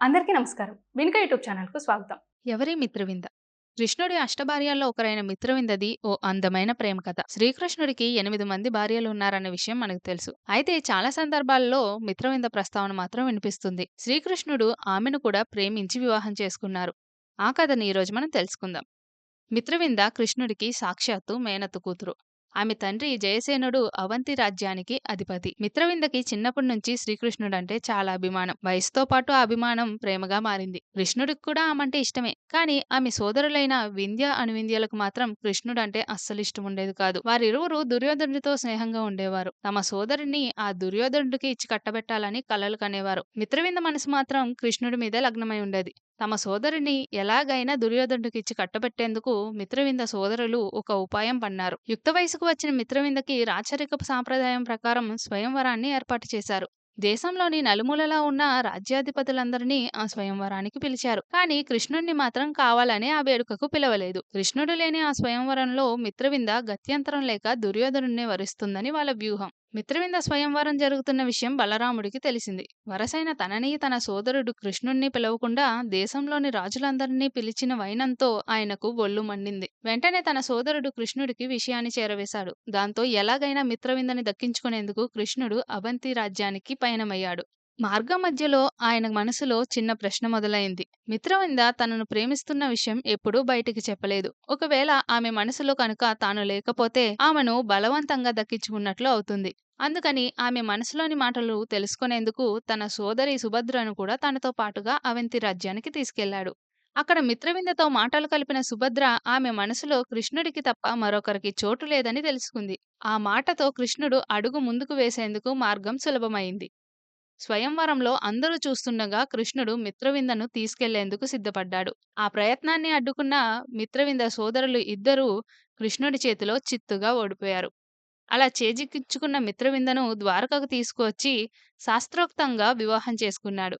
అందరికీ నమస్కారం. వినుక యూట్యూబ్ ఛానల్కు స్వాగతం. ఎవరి మిత్రవింద? కృష్ణుడి అష్టభార్యల్లో ఒకరైన మిత్రవిందది ఓ అందమైన ప్రేమ కథ. శ్రీకృష్ణుడికి ఎనిమిది మంది భార్యలు ఉన్నారన్న విషయం మనకు తెలుసు. అయితే చాలా సందర్భాల్లో మిత్రవింద ప్రస్తావన మాత్రం వినిపిస్తుంది. శ్రీకృష్ణుడు ఆమెను కూడా ప్రేమించి వివాహం చేసుకున్నారు. ఆ కథని ఈరోజు మనం తెలుసుకుందాం. మిత్రవింద కృష్ణుడికి సాక్షాత్తు మేనత్తు కూతురు. ఆమె తండ్రి జయసేనుడు అవంతి రాజ్యానికి అధిపతి. మిత్రవిందకి చిన్నప్పటి నుంచి శ్రీకృష్ణుడంటే చాలా అభిమానం. వయసుతో పాటు ఆ అభిమానం ప్రేమగా మారింది. కృష్ణుడికి కూడా ఆమంటే ఇష్టమే. కానీ ఆమె సోదరులైన వింధ్య అనువింధ్యలకు మాత్రం కృష్ణుడంటే అస్సలు ఇష్టం ఉండేది కాదు. వారిరువురు దుర్యోధనుడితో స్నేహంగా ఉండేవారు. తమ సోదరుని ఆ దుర్యోధనుడికి ఇచ్చి కట్టబెట్టాలని కలలు కనేవారు. మిత్రవింద మనసు మాత్రం కృష్ణుడి మీద లగ్నమై ఉండేది. తమ సోదరుని ఎలాగైనా దుర్యోధనుడికి ఇచ్చి కట్టబెట్టేందుకు మిత్రవింద సోదరులు ఒక ఉపాయం పన్నారు. యుక్త వయసుకు వచ్చిన మిత్రవిందకి రాచరికపు సాంప్రదాయం ప్రకారం స్వయంవరాన్ని ఏర్పాటు చేశారు. దేశంలోని నలుమూలలా ఉన్న రాజ్యాధిపతులందరినీ ఆ స్వయంవరానికి పిలిచారు. కానీ కృష్ణుణ్ణి మాత్రం కావాలనే ఆ వేడుకకు పిలవలేదు. కృష్ణుడు లేని ఆ స్వయంవరంలో మిత్రవింద గత్యంతరం లేక దుర్యోధనుణ్ణి వరిస్తుందని వాళ్ళ వ్యూహం. మిత్రవింద స్వయంవరం జరుగుతున్న విషయం బలరాముడికి తెలిసింది. వరసైన తనని తన సోదరుడు కృష్ణుణ్ణి పిలవకుండా దేశంలోని రాజులందరినీ పిలిచిన వైనంతో ఆయనకు ఒళ్ళు మండింది. వెంటనే తన సోదరుడు కృష్ణుడికి విషయాన్ని చేరవేశాడు. దాంతో ఎలాగైనా మిత్రవిందని దక్కించుకునేందుకు కృష్ణుడు అవంతి రాజ్యానికి పయనమయ్యాడు. మార్గం మధ్యలో ఆయన మనసులో చిన్న ప్రశ్న మొదలైంది. మిత్రవింద తనను ప్రేమిస్తున్న విషయం ఎప్పుడూ బయటికి చెప్పలేదు. ఒకవేళ ఆమె మనసులో కనుక తాను లేకపోతే ఆమెను బలవంతంగా దక్కించుకున్నట్లు అవుతుంది. అందుకని ఆమె మనసులోని మాటలు తెలుసుకునేందుకు తన సోదరి సుభద్రను కూడా తనతో పాటుగా అవంతి రాజ్యానికి తీసుకెళ్ళాడు. అక్కడ మిత్రవిందతో మాటలు కలిపిన సుభద్ర ఆమె మనసులో కృష్ణుడికి తప్ప మరొకరికి చోటు లేదని తెలుసుకుంది. ఆ మాటతో కృష్ణుడు అడుగు ముందుకు వేసేందుకు మార్గం సులభమైంది. స్వయంవరంలో అందరూ చూస్తుండగా కృష్ణుడు మిత్రవిందను తీసుకెళ్ళేందుకు సిద్ధపడ్డాడు. ఆ ప్రయత్నాన్ని అడ్డుకున్న మిత్రవింద సోదరులు ఇద్దరూ కృష్ణుడి చేతిలో చిత్తుగా ఓడిపోయారు. అలా చేజిక్కించుకున్న మిత్రవిందను ద్వారకకు తీసుకువచ్చి శాస్త్రోక్తంగా వివాహం చేసుకున్నాడు.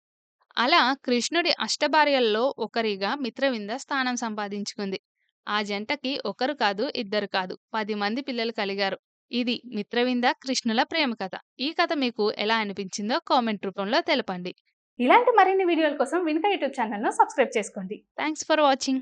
అలా కృష్ణుడి అష్టభార్యల్లో ఒకరిగా మిత్రవింద స్థానం సంపాదించుకుంది. ఆ జంటకి ఒకరు కాదు ఇద్దరు కాదు. పది మంది పిల్లలు కలిగారు. ఇది మిత్రవింద కృష్ణుల ప్రేమ కథ. ఈ కథ మీకు ఎలా అనిపించిందో కామెంట్ రూపంలో తెలపండి. ఇలాంటి మరిన్ని వీడియోల కోసం వినుక యూట్యూబ్ ఛానల్ను సబ్స్క్రైబ్ చేసుకోండి. Thanks for watching